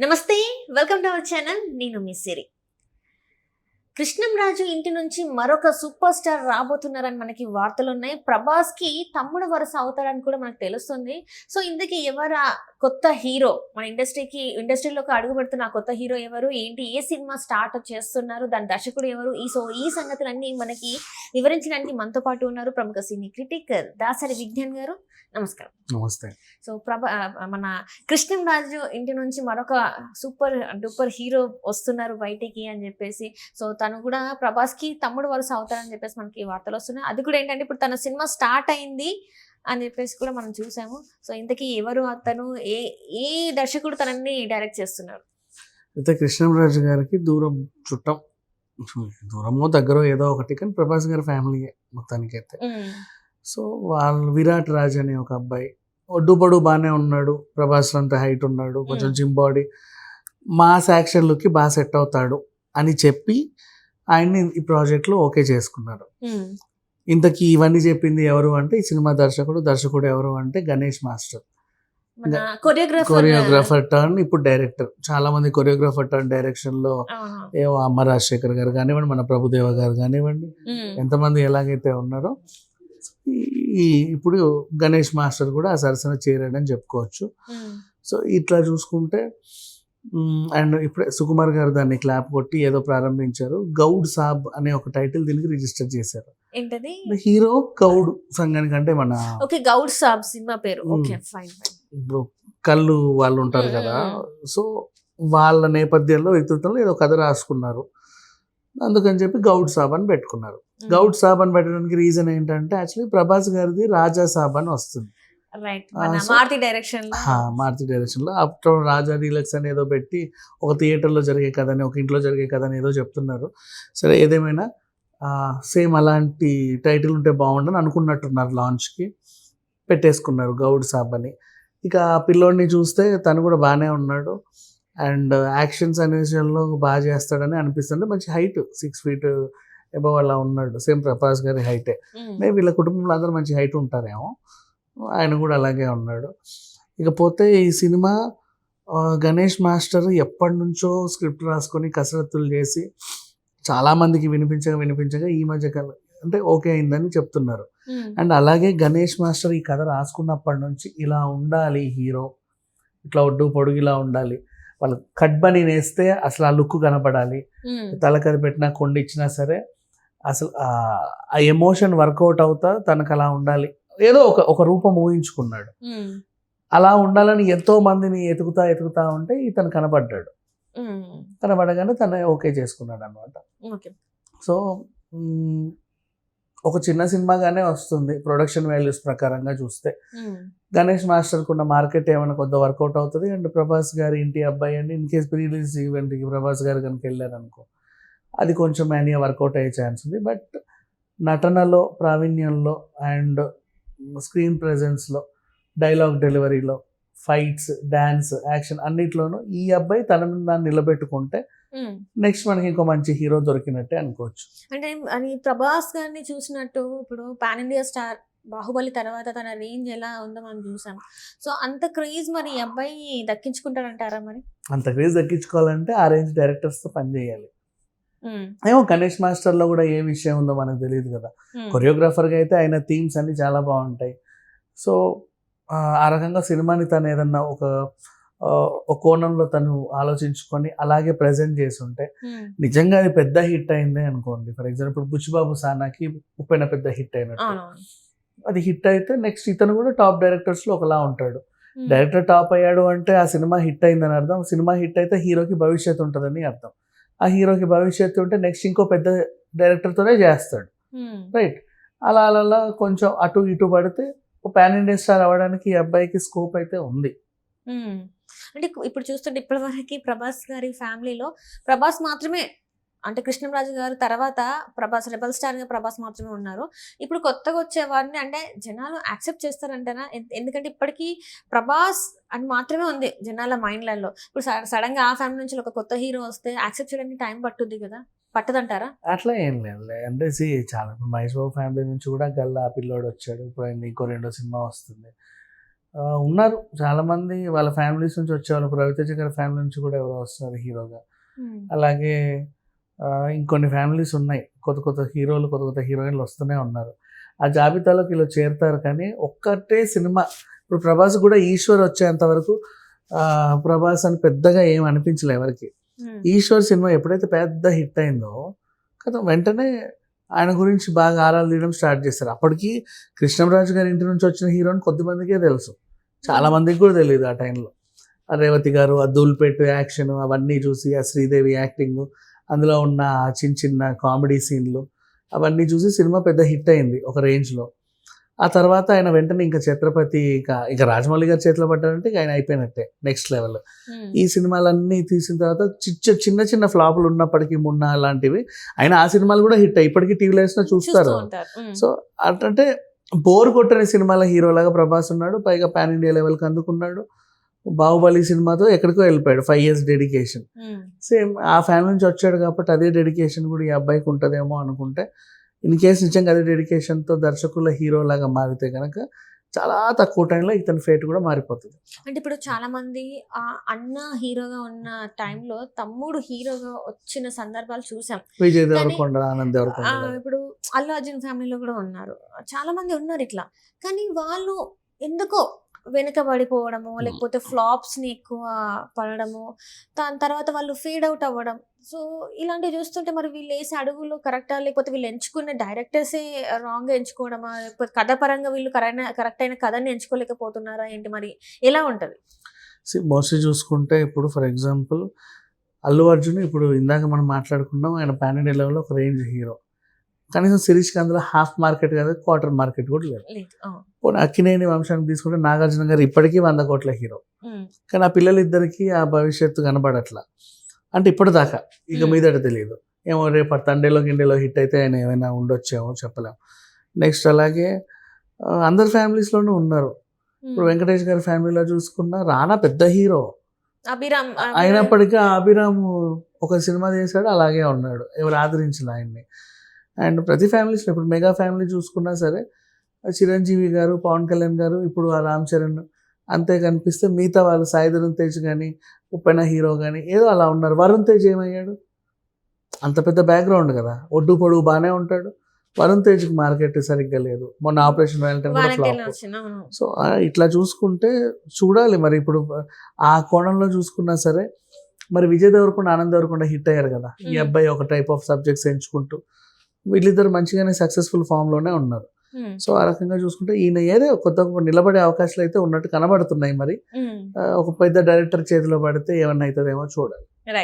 నమస్తే welcome to our channel. నేను మీ సిరి. కృష్ణంరాజు ఇంటి నుంచి మరొక సూపర్ స్టార్ రాబోతున్నారని మనకి వార్తలు ఉన్నాయి ప్రభాస్కి తమ్ముడు వరుస అవుతాడని కూడా మనకు తెలుస్తుంది. సో ఇందుకే ఎవరు కొత్త హీరో? మన ఇండస్ట్రీకి ఇండస్ట్రీలోకి అడుగు పెడుతున్న కొత్త హీరో ఎవరు? ఏంటి? ఏ సినిమా స్టార్ట్ చేస్తున్నారు? దాని దర్శకుడు ఎవరు? ఈ సో ఈ సంగతులన్నీ మనకి వివరించడానికి మనతో పాటు ఉన్నారు ప్రముఖ సినీ క్రిటిక్ దాసరి విజ్ఞాన్ గారు. నమస్కారం. నమస్తే. సో ప్రభా మన కృష్ణంరాజు ఇంటి నుంచి మరొక సూపర్ డూపర్ హీరో వస్తున్నారు బయటికి అని చెప్పేసి. సో తను కూడా ప్రభాస్కి తమ్ముడు వరుస అవుతారని చెప్పేసి మనకి వార్తలు వస్తున్నాయి. అది కూడా ఏంటంటే ఇప్పుడు తన సినిమా స్టార్ట్ అయింది అని చెప్పేసి కూడా మనం చూసాము. సో ఇంతకీ ఎవరు అతను? ఏ ఏ దర్శకుడు తనని డైరెక్ట్ చేస్తున్నారు? అయితే కృష్ణరాజు గారికి దూరం చుట్టం. దూరమో దగ్గర ఏదో ఒకటి కానీ ప్రభాస్ గారి ఫ్యామిలీ మొత్తానికైతే. సో వాళ్ళు విరాట్ రాజ్ అనే ఒక అబ్బాయి ఒడ్డుపడు బాగానే ఉన్నాడు. ప్రభాస్ అంత హైట్ ఉన్నాడు. కొంచెం. Gym body. మాస్ యాక్షన్లకి బాగా సెట్ అవుతాడు అని చెప్పి ఆయన్ని ఈ ప్రాజెక్ట్లో ఓకే చేసుకున్నారు. ఇంతకీ ఇవన్నీ చెప్పింది ఎవరు అంటే ఈ సినిమా దర్శకుడు దర్శకుడు ఎవరు అంటే గణేష్ మాస్టర్. కొరియోగ్రాఫర్ టర్న్ ఇప్పుడు డైరెక్టర్. చాలా మంది కొరియోగ్రాఫర్ టర్న్ డైరెక్షన్లో ఏవో అమ్మ రాజశేఖర్ గారు కానివ్వండి మన ప్రభుదేవ గారు కానివ్వండి ఎంతమంది ఎలాగైతే ఉన్నారో ఈ- ఈ ఇప్పుడు గణేష్ మాస్టర్ కూడా ఆ సరసన చేరాడని చెప్పుకోవచ్చు. సో ఇట్లా చూసుకుంటే అండ్ ఇప్పుడే సుకుమార్ గారు దాన్ని క్లాప్ కొట్టి ఏదో ప్రారంభించారు. గౌడ్ సాబ్ అనే ఒక టైటిల్ దీనికి రిజిస్టర్ చేశారు. ఏంటది? హీరో గౌడ్ సంఘానికి అంటే మన ఓకే గౌడ్ సాబ్ సినిమా పేరు. ఓకే ఫైన్ ఇప్పుడు కళ్ళు వాళ్ళు ఉంటారు కదా. సో వాళ్ళ నేపథ్యంలో వ్యక్తిత్వంలో ఏదో కథ రాసుకున్నారు. అందుకని చెప్పి గౌడ్ సాబ్ అని పెట్టుకున్నారు. గౌడ్ సాబ్ అని పెట్టడానికి రీజన్ ఏంటంటే యాక్చువల్లీ ప్రభాస్ గారిది రాజా సాబ్ అని వస్తుంది. మన so- మారుతి డైరెక్షన్లో. మారుతి అప్పుడు రాజా డీలక్స్ అని ఏదో పెట్టి ఒక థియేటర్లో జరిగే కథని ఒక ఇంట్లో జరిగే కథని ఏదో చెప్తున్నారు. సరే ఏదేమైనా సేమ్ అలాంటి టైటిల్ ఉంటే బాగుండని అనుకున్నట్టున్నారు లాంచ్కి. పెట్టేసుకున్నారు గౌడ్ సాబ్ అని. ఇక ఆ పిల్లోడిని చూస్తే తను కూడా బాగానే ఉన్నాడు. అండ్ యాక్షన్స్ అనే విషయంలో బాగా చేస్తాడని అనిపిస్తుంది. మంచి హైట్ సిక్స్ ఫీట్ అబవ్ అలా ఉన్నాడు. సేమ్ ప్రభాస్ గారి హైటే. వీళ్ళ కుటుంబంలో అందరూ మంచి హైట్ ఉంటారేమో. ఆయన కూడా అలాగే ఉన్నాడు. ఇకపోతే ఈ సినిమా గణేష్ మాస్టర్ ఎప్పటి నుంచో స్క్రిప్ట్ రాసుకొని కసరత్తులు చేసి చాలామందికి వినిపించగా వినిపించగా ఈ మధ్య కాలం అంటే ఓకే అయిందని చెప్తున్నారు. అండ్ అలాగే గణేష్ మాస్టర్ ఈ కథ రాసుకున్నప్పటి నుంచి ఇలా ఉండాలి హీరో ఇట్లా ఒడ్డు పొడుగు ఇలా ఉండాలి. వాళ్ళు కట్ బని నేస్తే అసలు ఆ లుక్ కనపడాలి. తలకరి పెట్టినా కొండ ఇచ్చినా సరే అసలు ఆ ఎమోషన్ వర్కౌట్ అవుతా తనకు అలా ఉండాలి. ఏదో ఒక ఒక రూపం ఊహించుకున్నాడు. అలా ఉండాలని ఎంతో మందిని ఎతుకుతా ఎతుకుతా ఉంటే ఇతను కనబడ్డాడు. కనబడగానే తను ఓకే చేసుకున్నాడు అనమాట ఓకే. సో ఒక చిన్న సినిమాగానే వస్తుంది ప్రొడక్షన్ వాల్యూస్ ప్రకారంగా చూస్తే. గణేష్ మాస్టర్కి ఉన్న మార్కెట్ ఏమైనా కొంత వర్కౌట్ అవుతుంది అండ్ ప్రభాస్ గారి ఇంటి అబ్బాయి అండి ఇన్ కేస్ ప్రీ రిలీజ్ ఈవెంట్కి ప్రభాస్ గారు కనుక వెళ్ళారనుకో అది కొంచెం మేనియా వర్కౌట్ అయ్యే ఛాన్స్ ఉంది. బట్ నటనలో ప్రావీణ్యంలో అండ్ స్క్రీన్ ప్రెజెన్స్లో డైలాగ్ డెలివరీలో ఫైట్స్ డ్యాన్స్ యాక్షన్ అన్నిట్లోనూ ఈ అబ్బాయి తనను దాన్ని నిలబెట్టుకుంటే నెక్స్ట్ మనకి ఇంకో మంచి హీరో దొరికినట్టే అనుకోవచ్చు. అంటే అని ప్రభాస్ గారిని చూసినట్టు ఇప్పుడు పాన్ ఇండియా స్టార్ బాహుబలి తర్వాత తన రేంజ్ ఎలా ఉందో మనం చూసాం. సో అంత క్రేజ్ మరి ఈ అబ్బాయి దక్కించుకుంటాడంటారా మరి? అంత క్రేజ్ దక్కించుకోవాలంటే ఆ రేంజ్ డైరెక్టర్స్తో పనిచేయాలి ఏమో గణేష్ మాస్టర్లో కూడా ఏ విషయం ఉందో మనకు తెలియదు కదా. కొరియోగ్రాఫర్గా అయితే ఆయన థీమ్స్ అన్ని చాలా బాగుంటాయి. సో ఆ, రకంగా సినిమాని తను ఏదన్నా ఒక ఒక కోణంలో తను ఆలోచించుకొని అలాగే ప్రజెంట్ చేసి ఉంటే నిజంగా అది పెద్ద హిట్ అయింది అనుకోండి. ఫర్ ఎగ్జాంపుల్ బుచ్చిబాబు సానాకి ఉప్పెన పెద్ద హిట్ అయినట్టు. అది హిట్ అయితే నెక్స్ట్ ఇతను కూడా టాప్ డైరెక్టర్స్లో ఒకలా ఉంటాడు. డైరెక్టర్ టాప్ అయ్యాడు అంటే ఆ సినిమా హిట్ అయిందని అర్థం. సినిమా హిట్ అయితే హీరోకి భవిష్యత్తు ఉంటుందని అర్థం. ఆ హీరోకి భవిష్యత్తు ఉంటే నెక్స్ట్ ఇంకో పెద్ద డైరెక్టర్తోనే చేస్తాడు. రైట్ అలా అలా అలా కొంచెం అటు ఇటు పడితే ఒక పాన్ ఇండియన్ స్టార్ అవ్వడానికి ఈ అబ్బాయికి స్కోప్ అయితే ఉంది. మ్మ్. అంటే ఇప్పు- ఇప్పుడు చూస్తుంటే ఇప్పటి వరకు ప్రభాస్ గారి ఫ్యామిలీలో ప్రభాస్ మాత్రమే అంటే కృష్ణరాజు గారు తర్వాత ప్రభాస్ రెబల్ స్టార్గా ప్రభాస్ మాత్రమే ఉన్నారు. ఇప్పుడు కొత్తగా వచ్చే వారిని అంటే జనాలు యాక్సెప్ట్ చేస్తారంటేనా? ఎందుకంటే ఇప్పటికీ ప్రభాస్ అని మాత్రమే ఉంది జనాల మైండ్లలో. ఇప్పుడు సడన్గా ఆ ఫ్యామిలీ నుంచి ఒక కొత్త హీరో వస్తే యాక్సెప్ట్ చేయడానికి టైం పట్టుద్ది కదా? పట్టదంటారా? అట్లా ఏం లేదు అంటే చాలా మహేష్ బాబు ఫ్యామిలీ నుంచి కూడా గల్లా పిల్లోడు వచ్చాడు. ఇప్పుడు ఇంకో రెండో సినిమా వస్తుంది. ఉన్నారు చాలా మంది. వాళ్ళ ఫ్యామిలీస్ నుంచి వచ్చేవాళ్ళు. ఇప్పుడు రవితేజ గారి ఫ్యామిలీ నుంచి కూడా ఎవరో వస్తున్నారు హీరోగా. అలాగే ఇంకొన్ని ఫ్యామిలీస్ ఉన్నాయి. కొత్త కొత్త హీరోలు కొత్త కొత్త హీరోయిన్లు వస్తూనే ఉన్నారు. ఆ జాబితాలోకి వీళ్ళు చేరుతారు కానీ ఒక్కటే సినిమా. ఇప్పుడు ప్రభాస్ కూడా ఈశ్వర్ వచ్చేంత వరకు ప్రభాస్ అని పెద్దగా ఏం అనిపించలే ఎవరికి. ఈశ్వర్ సినిమా ఎప్పుడైతే పెద్ద హిట్ అయిందో కదా వెంటనే ఆయన గురించి బాగా ఆరాలు తీయడం స్టార్ట్ చేస్తారు అప్పటికి కృష్ణంరాజు గారి ఇంటి నుంచి వచ్చిన హీరోని కొద్దిమందికే తెలుసు. చాలా మందికి కూడా తెలియదు ఆ టైంలో. ఆ రేవతి గారు ఆ ధూల్పేట్ యాక్షన్ అవన్నీ చూసి ఆ శ్రీదేవి యాక్టింగ్ అందులో ఉన్న చిన్న చిన్న కామెడీ సీన్లు అవన్నీ చూసి సినిమా పెద్ద హిట్ అయింది ఒక రేంజ్లో. ఆ తర్వాత ఆయన వెంటనే ఇంకా ఛత్రపతి ఇక ఇక రాజమౌళి గారి చేతిలో పడ్డారంటే ఆయన అయిపోయినట్టే నెక్స్ట్ లెవెల్. ఈ సినిమాలన్నీ తీసిన తర్వాత చిన్న చిన్న చిన్న ఫ్లాపులు ఉన్నప్పటికీ మున్న అలాంటివి అయినా ఆ సినిమాలు కూడా హిట్ అయ్యి ఇప్పటికీ టీవీలో వేసినా చూస్తారు. సో అంటే బోర్ కొట్టని సినిమాల హీరోలాగా ప్రభాస్ ఉన్నాడు పైగా పాన్ ఇండియా లెవెల్కి అందుకున్నాడు. బాహుబలి సినిమాతో ఎక్కడికో వెళ్ళిపోయాడు ఫైవ్ ఇయర్స్ డెడికేషన్ సేమ్ ఆ ఫ్యామిలీ నుంచి వచ్చాడు కాబట్టి అదే డెడికేషన్ కూడా ఈ అబ్బాయికి ఉంటుందేమో అనుకుంటే ఇన్ కేస్ నిజంగా అదే డెడికేషన్తో దర్శకుల హీరోలాగా మారితే కనుక చాలా తక్కువ టైంలో ఇతని ఫేట్ కూడా మారిపోతుంది. అంటే ఇప్పుడు చాలా మంది ఆ అన్న హీరోగా ఉన్న టైంలో తమ్ముడు హీరోగా వచ్చిన సందర్భాలు చూసాం. విజయ్ దేవరకొండ ఆనంద్ దేవరకొండ ఇప్పుడు అల్లు అర్జున్ ఫ్యామిలీలో కూడా ఉన్నారు. చాలా మంది ఉన్నారు ఇట్లా. కానీ వాళ్ళు ఎందుకో వెనుకబడిపోవడము లేకపోతే ఫ్లాప్స్ని ఎక్కువ పడడము దాని తర్వాత వాళ్ళు ఫీడ్ అవుట్ అవ్వడం. సో ఇలాంటివి చూస్తుంటే మరి వీళ్ళు వేసే అడుగులు కరెక్టా? లేకపోతే వీళ్ళు ఎంచుకున్న డైరెక్టర్సే రాంగ్ ఎంచుకోవడమా? లేకపోతే కథ పరంగా వీళ్ళు కరెక్ట్ కరెక్ట్ అయిన కథని ఎంచుకోలేకపోతున్నారా? ఏంటి మరి? ఎలా ఉంటది? మోస్ట్లీ చూసుకుంటే ఇప్పుడు ఫర్ ఎగ్జాంపుల్ అల్లు అర్జున్ ఇప్పుడు ఇందాక మనం మాట్లాడుకున్నాం ఆయన ఇండియా లెవెల్లో ఒక రేంజ్ హీరో. కనీసం శిరీష్కి అందులో హాఫ్ మార్కెట్ కాదు క్వార్టర్ మార్కెట్ కూడా లేదు. పోనీ అక్కినేని వంశానికి తీసుకుంటే నాగార్జున గారు ఇప్పటికీ వంద కోట్ల హీరో. కానీ ఆ పిల్లలిద్దరికి ఆ భవిష్యత్తు కనబడట్లా. అంటే ఇప్పటిదాకా ఇక. మీదట తెలియదు. ఏమో రేపు తండేలో గిండేలో హిట్ అయితే ఆయన ఏమైనా ఉండొచ్చేమో చెప్పలేం నెక్స్ట్ అలాగే అందరి ఫ్యామిలీస్లోనూ ఉన్నారు. ఇప్పుడు. వెంకటేష్ గారి ఫ్యామిలీలో చూసుకున్న రానా పెద్ద హీరో. అభిరామ్ అయినప్పటికీ అభిరామ్ ఒక సినిమా చేశాడు అలాగే ఉన్నాడు. ఎవరు ఆదరించిన ఆయన్ని. అండ్ ప్రతి ఫ్యామిలీస్లో ఇప్పుడు మెగా ఫ్యామిలీ చూసుకున్నా సరే చిరంజీవి గారు పవన్ కళ్యాణ్ గారు ఇప్పుడు ఆ రామ్ చరణ్ అంతే కనిపిస్తే మిగతా వాళ్ళు సాయిధరం తేజ్ కానీ ఉప్పెన హీరో కానీ ఏదో అలా ఉన్నారు. వరుణ్ తేజ్ ఏమయ్యాడు? అంత పెద్ద బ్యాక్గ్రౌండ్ కదా. ఒడ్డు పొడుగు బాగానే ఉంటాడు. వరుణ్ తేజ్కి మార్కెట్ సరిగ్గా లేదు. మొన్న ఆపరేషన్ ఫ్లాప్. సో ఇట్లా చూసుకుంటే చూడాలి మరి. ఇప్పుడు ఆ కోణంలో చూసుకున్నా సరే మరి విజయ్ దేవరకొండ ఆనంద్ దేవరకొండ హిట్ అయ్యారు కదా. ఈ. అబ్బాయి ఒక టైప్ ఆఫ్ సబ్జెక్ట్స్ ఎంచుకుంటూ. వీళ్ళిద్దరు మంచిగానే సక్సెస్ఫుల్లోనే ఉన్నారు. సో ఆ రకంగా చూసుకుంటే ఈయన ఏదో కొత్త నిలబడే అవకాశాలు అయితే ఉన్నట్టు కనబడుతున్నాయి మరి. ఆ, ఒక పెద్ద డైరెక్టర్ చేతిలో పడితే ఏమన్నా అవుతుందేమో చూడాలి రైట్